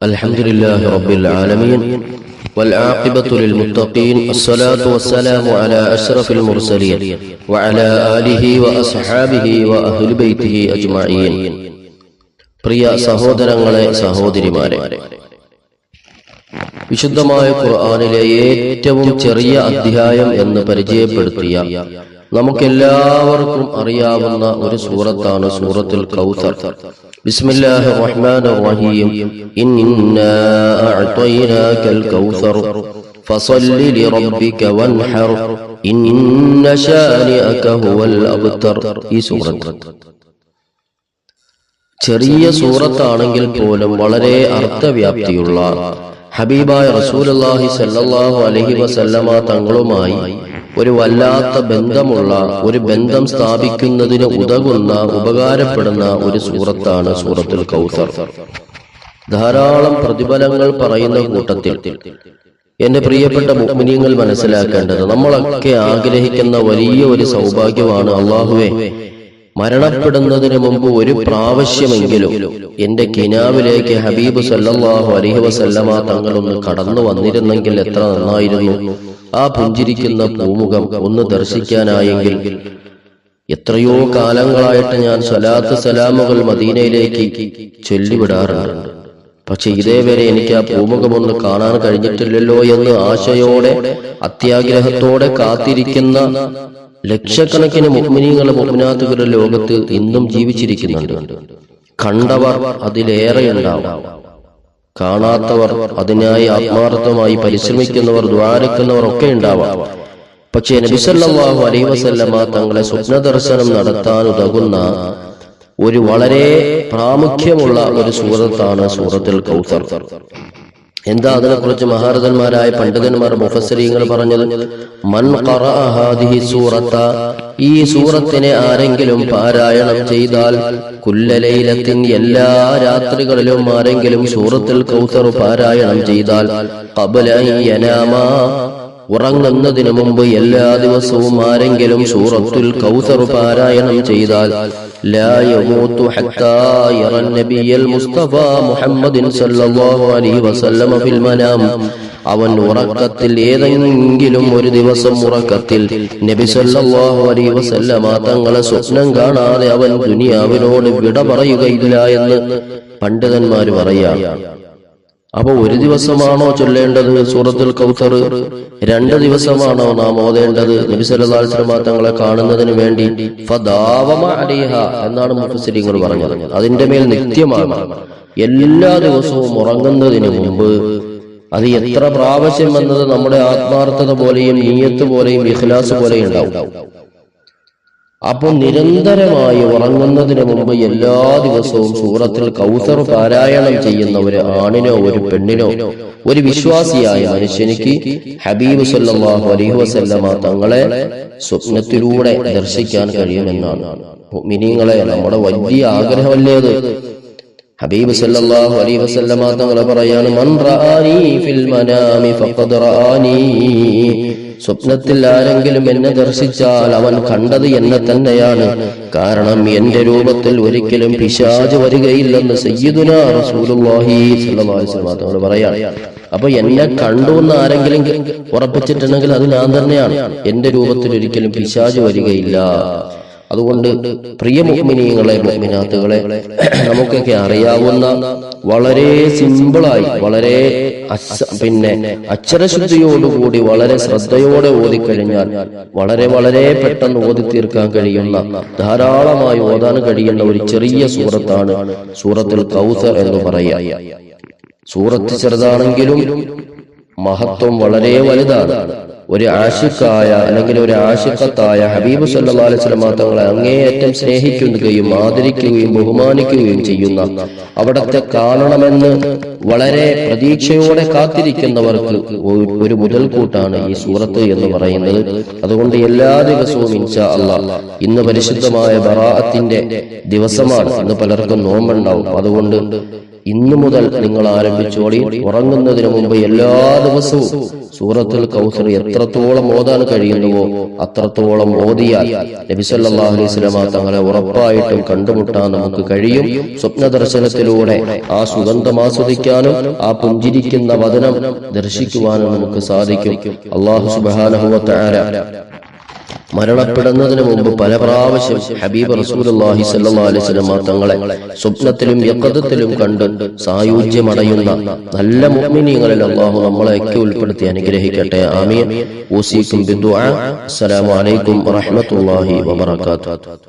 الحمد لله رب العالمين والعاقبة للمتقين الصلاة والسلام على أشرف المرسلين وعلى آله وأصحابه وأهل بيته أجمعين പ്രിയ സഹോദരങ്ങളെ സഹോദരിമാരെ വിശുദ്ധമായ ഖുർആനിലെ ഏറ്റവും ചെറിയ അധ്യായം എന്ന് പരിചയപ്പെടുത്തിയ നമുക്കെല്ലാവർക്കും അറിയാവുന്ന ഒരു സൂറത്താണ് സൂറത്തുൽ കൗസർ ബിസ്മില്ലാഹിർ റഹ്മാനിർ റഹീം ഇന്നാ അഅ്തൈനാകൽ കൗസർ ഫസല്ലി ലിറബ്ബിക വൻഹർ. ഇന്ന ശാനിഅക ഹുവൽ അബ്തർ. ഈ സൂറത്ത്. ചെറിയ സൂറത്താണെങ്കിൽ പോലും വളരെ അർത്ഥവ്യാപ്തിയുള്ള ഹബീബായ റസൂലുള്ളാഹി സല്ലല്ലാഹു അലൈഹി വസല്ലമ തങ്ങളുമായി ഒരു വല്ലാത്ത ബന്ധമുള്ള ഒരു ബന്ധം സ്ഥാപിക്കുന്നതിന് ഉതകുന്ന ഉപകാരപ്പെടുന്ന ഒരു സൂറത്താണ് സൂറത്തുൽ കൗസർ. ധാരാളം പ്രതിഫലങ്ങൾ പറയുന്ന കൂട്ടത്തിൽ എന്റെ പ്രിയപ്പെട്ട മുഗ്മിനിയങ്ങൾ മനസ്സിലാക്കേണ്ടത് നമ്മളൊക്കെ ആഗ്രഹിക്കുന്ന വലിയ ഒരു സൗഭാഗ്യമാണ് അള്ളാഹുവെ. മരണപ്പെടുന്നതിന് മുമ്പ് ഒരു പ്രാവശ്യമെങ്കിലും എന്റെ കിനാവിലേക്ക് ഹബീബ് സല്ലാഹു അലഹി വസല്ലമ തങ്ങളൊന്ന് കടന്നു വന്നിരുന്നെങ്കിൽ എത്ര നന്നായിരുന്നു. ആ പുഞ്ചിരിക്കുന്ന പൂമുഖം ഒന്ന് ദർശിക്കാനായെങ്കിൽ എത്രയോ കാലങ്ങളായിട്ട് ഞാൻ സലാത്ത് സലാമുകൾ മദീനയിലേക്ക് ചൊല്ലിവിടാറുണ്ട്. പക്ഷെ ഇതേവരെ എനിക്ക് ആ പൂമുഖം ഒന്ന് കാണാൻ കഴിഞ്ഞിട്ടില്ലല്ലോ എന്ന് ആശയോടെ അത്യാഗ്രഹത്തോടെ കാത്തിരിക്കുന്ന ലക്ഷക്കണക്കിന് മുഗ്മിനീങ്ങളെ മുഗ്മിനാത്തുകളുടെ ലോകത്ത് ഇന്നും ജീവിച്ചിരിക്കുന്നുണ്ട്. കണ്ടവർ അതിലേറെ ഉണ്ടാവും. കാണാത്തവർ അതിനായി ആത്മാർത്ഥമായി പരിശ്രമിക്കുന്നവർ ദ്വാരക്കുന്നവർ ഒക്കെ ഉണ്ടാവാം. പക്ഷേ നബിസല്ലാഹു അലൈ വസല്ലമ തങ്ങളെ സ്വപ്ന ദർശനം നടത്താൻ ഉതകുന്ന ഒരു വളരെ പ്രാമുഖ്യമുള്ള ഒരു സൂറത്താണ് സൂറത്തുൽ കൗസർ എന്താ അതിനെ അതിനെക്കുറിച്ച് മഹാരഥന്മാരായ പണ്ഡിതന്മാർ മുഫസരീങ്ങൾ പറഞ്ഞത്? മൻ ഹാദിഹി സൂറത്ത. ഈ സൂറത്തിനെ ആരെങ്കിലും പാരായണം ചെയ്താൽ കുല്ലലൈലത്തിൻ എല്ലാ രാത്രികളിലും ആരെങ്കിലും സൂറത്തിൽ കൗസർ പാരായണം ചെയ്താൽ ഉറങ്ങുന്നതിന് മുമ്പ് എല്ലാ ദിവസവും ആരെങ്കിലും സൂറത്തുൽ കൗസർ പാരായണം ചെയ്താൽ അവൻ ഉറക്കത്തിൽ ഏതെങ്കിലും ഒരു ദിവസം ഉറക്കത്തിൽ നബി സല്ലല്ലാഹു അലൈഹി വസല്ലമ തങ്ങളെ സ്വപ്നം കാണാതെ അവൻ ദുനിയാവിനോട് വിട പറയുകയില്ല എന്ന് പണ്ഡിതന്മാർ പറയാം. അപ്പൊ ഒരു ദിവസമാണോ ചൊല്ലേണ്ടത് സൂറത്തുൽ കൗത്തർ? രണ്ട് ദിവസമാണോ നാം ഓതേണ്ടത്? നബി തങ്ങളെ കാണുന്നതിന് വേണ്ടി എന്നാണ് മുഫസ്സിരിങ്ങൾ പറഞ്ഞത്. അതിന്റെ മേൽ നിത്യമാണ്. എല്ലാ ദിവസവും ഉറങ്ങുന്നതിന് മുമ്പ് അത് എത്ര പ്രാവശ്യം എന്നത് നമ്മുടെ ആത്മാർത്ഥത പോലെയും നീയത്ത് പോലെയും ഇഖ്ലാസ് പോലെയും ഉണ്ടാവും. അപ്പോൾ നിരന്തരമായി ഉറങ്ങുന്നതിന് മുമ്പ് എല്ലാ ദിവസവും സൂറത്തിൽ കൗസർ പാരായണം ചെയ്യുന്ന ഒരു ആണിനോ ഒരു പെണ്ണിനോ ഒരു വിശ്വാസിയായ മനുഷ്യനിക്ക് ഹബീബ് സല്ലാഹു അലൈഹി വസല്ലമ തങ്ങളെ സ്വപ്നത്തിലൂടെ ദർശിക്കാൻ കഴിയുമെന്നാണ്. മിനിങ്ങളെ നമ്മുടെ വലിയ ആഗ്രഹമല്ലേ അത്? ഹബീബ് സല്ലല്ലാഹു അലൈഹി വസല്ലമ തങ്ങളെ പറയാണ് മൻ റആനി ഫിൽ മനാമി ഫഖദ് റആനി സ്വപ്നത്തിൽ ആരെങ്കിലും എന്നെ ദർശിച്ചാൽ അവൻ കണ്ടത് എന്നെ തന്നെയാണ്. കാരണം എന്റെ രൂപത്തിൽ ഒരിക്കലും പിശാജ് വരികയില്ലെന്ന് സയ്യിദുന റസൂലുള്ളാഹി അപ്പൊ എന്നെ കണ്ടു എന്ന് ആരെങ്കിലും ഉറപ്പിച്ചിട്ടുണ്ടെങ്കിൽ അത് ഞാൻ തന്നെയാണ്. എന്റെ രൂപത്തിൽ ഒരിക്കലും പിശാജ് വരികയില്ല. അതുകൊണ്ട് പ്രിയ മുഗ്മിനീങ്ങളെ മുഗ്മിനാത്തുകളെ നമുക്കൊക്കെ അറിയാവുന്ന വളരെ സിമ്പിളായി വളരെ പിന്നെ അക്ഷരശുദ്ധിയോടുകൂടി വളരെ ശ്രദ്ധയോടെ ഓതിക്കഴിഞ്ഞാൽ വളരെ വളരെ പെട്ടെന്ന് ഓതി തീർക്കാൻ കഴിയുന്ന ധാരാളമായി ഓതാൻ കഴിയുന്ന ഒരു ചെറിയ സൂറത്താണ് സൂറത്തിൽ കൗസർ എന്ന് പറയുക. സൂറത്ത് ചെറുതാണെങ്കിലും മഹത്വം വളരെ വലുതാണ്. ഒരു ആശിക്കായ അല്ലെങ്കിൽ ഒരു ആശിക്കത്തായ ഹബീബ് സല്ലാ അലൈഹി സ്വലം തങ്ങളെ അങ്ങേയറ്റം സ്നേഹിക്കുകയും ആദരിക്കുകയും ബഹുമാനിക്കുകയും ചെയ്യുന്ന അവിടത്തെ കാണണമെന്ന് വളരെ പ്രതീക്ഷയോടെ കാത്തിരിക്കുന്നവർക്ക് ഒരു മുതൽക്കൂട്ടാണ് ഈ സൂറത്ത് എന്ന് പറയുന്നത്. അതുകൊണ്ട് എല്ലാ ദിവസവും ഇൻഷാ അല്ല ഇന്ന് പരിശുദ്ധമായ ബറാഅത്തിന്റെ ദിവസമാണ്. ഇന്ന് പലർക്കും നോമ്പുണ്ടാവും. അതുകൊണ്ട് ഇന്നു മുതൽ നിങ്ങൾ ആരംഭിച്ചോളി. ഉറങ്ങുന്നതിന് മുമ്പ് എല്ലാ ദിവസവും സൂറത്തുൽ കൗസർ എത്രത്തോളം ഓതാൻ കഴിയുന്നുവോ അത്രത്തോളം ഓതിയാൽ നബിസല്ലാ അലൈഹി സ്വലമ തങ്ങളെ ഉറപ്പായിട്ടും കണ്ടുമുട്ടാൻ നമുക്ക് കഴിയും. സ്വപ്ന ദർശനത്തിലൂടെ ആ സുഗന്ധം ആസ്വദിക്കാനും ആ പുഞ്ചിരിക്കുന്ന വചനം ദർശിക്കുവാനും നമുക്ക് സാധിക്കും. അള്ളാഹു സുബാനഹുവത്താര മരണപ്പെടുന്നതിന് മുമ്പ് പല പ്രാവശ്യം ഹബീബ് അലൈഹി വസല്ലം തങ്ങളെ സ്വപ്നത്തിലും യക്കദത്തിലും കണ്ട് സായുജ്യമടയുന്ന നല്ല മുഗ്മിനിയങ്ങളിൽ അല്ലാഹു നമ്മളെയൊക്കെ ഉൾപ്പെടുത്തി അനുഗ്രഹിക്കട്ടെ. ആമീൻ. ഊസിക്കും ബിന്ദു അസ്സലാമലൈക്കും അലൈക്കും വറഹ്മത്തുള്ളാഹി വബറകാതുഹു.